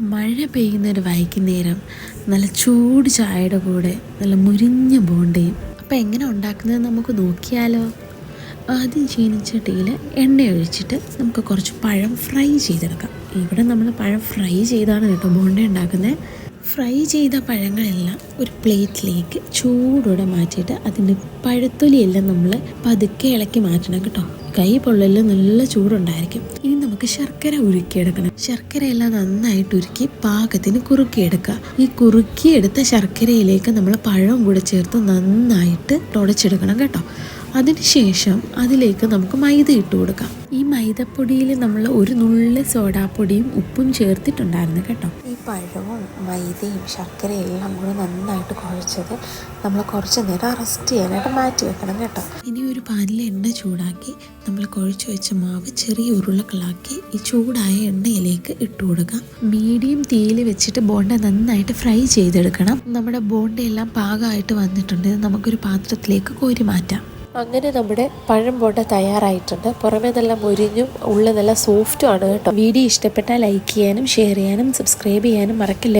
മഴ പെയ്യുന്ന ഒരു വൈകുന്നേരം നല്ല ചൂട് ചായയുടെ കൂടെ നല്ല മുരിഞ്ഞ ബോണ്ടയും. അപ്പോൾ എങ്ങനെ ഉണ്ടാക്കുന്നത് നമുക്ക് നോക്കിയാലോ? ആദ്യം ചീനിച്ചട്ടിയിൽ എണ്ണ ഒഴിച്ചിട്ട് നമുക്ക് കുറച്ച് പഴം ഫ്രൈ ചെയ്തെടുക്കാം. ഇവിടെ നമ്മൾ പഴം ഫ്രൈ ചെയ്താണ് കേട്ടോ ബോണ്ട ഉണ്ടാക്കുന്നത് ഫ്രൈ ചെയ്ത പഴങ്ങളെല്ലാം ഒരു പ്ലേറ്റിലേക്ക് ചൂടോടെ മാറ്റിയിട്ട് അതിന്റെ പഴത്തൊലിയെല്ലാം നമ്മൾ പതുക്കെ ഇളക്കി മാറ്റണം കേട്ടോ. കൈ പൊള്ളലിൽ നല്ല ചൂടുണ്ടായിരിക്കും. ഇനി നമുക്ക് ശർക്കര ഉരുക്കിയെടുക്കണം. ശർക്കരയെല്ലാം നന്നായിട്ട് ഉരുക്കി പാകത്തിന് കുറുക്കിയെടുക്കുക. ഈ കുറുക്കിയെടുത്ത ശർക്കരയിലേക്ക് നമ്മൾ പഴവും കൂടെ ചേർത്ത് നന്നായിട്ട് തുടച്ചെടുക്കണം കേട്ടോ. അതിനുശേഷം അതിലേക്ക് നമുക്ക് മൈദ ഇട്ട് കൊടുക്കാം. ഈ മൈദപ്പൊടിയിൽ നമ്മൾ ഒരു നുള്ളി സോഡാപ്പൊടിയും ഉപ്പും ചേർത്തിട്ടുണ്ടായിരുന്നു കേട്ടോ. പഴവും മൈദയും ശർക്കരയും എല്ലാം കൂടി നന്നായിട്ട് കുഴച്ചത് നമ്മൾ കുറച്ച് നേരം അറസ്റ്റ് ചെയ്യാനായിട്ട് മാറ്റി വെക്കണം കേട്ടോ. ഇനി ഒരു പാനിൽ എണ്ണ ചൂടാക്കി നമ്മൾ കുഴച്ച് വെച്ച മാവ് ചെറിയ ഉരുളകളാക്കി ഈ ചൂടായ എണ്ണയിലേക്ക് ഇട്ട് കൊടുക്കാം. മീഡിയം തീയിൽ വെച്ചിട്ട് ബോണ്ട നന്നായിട്ട് ഫ്രൈ ചെയ്തെടുക്കണം. നമ്മുടെ ബോണ്ടയെല്ലാം പാകമായിട്ട് വന്നിട്ടുണ്ട്. നമുക്കൊരു പാത്രത്തിലേക്ക് കോരി മാറ്റാം. അങ്ങനെ നമ്മുടെ പഴം ബോണ്ട തയ്യാറായിട്ടുണ്ട്. പുറമേ നല്ല മുരിഞ്ഞും ഉള്ളിൽ നല്ല സോഫ്റ്റും ആണ് കേട്ടോ. വീഡിയോ ഇഷ്ടപ്പെട്ടാൽ ലൈക്ക് ചെയ്യാനും ഷെയർ ചെയ്യാനും സബ്സ്ക്രൈബ് ചെയ്യാനും മറക്കില്ല.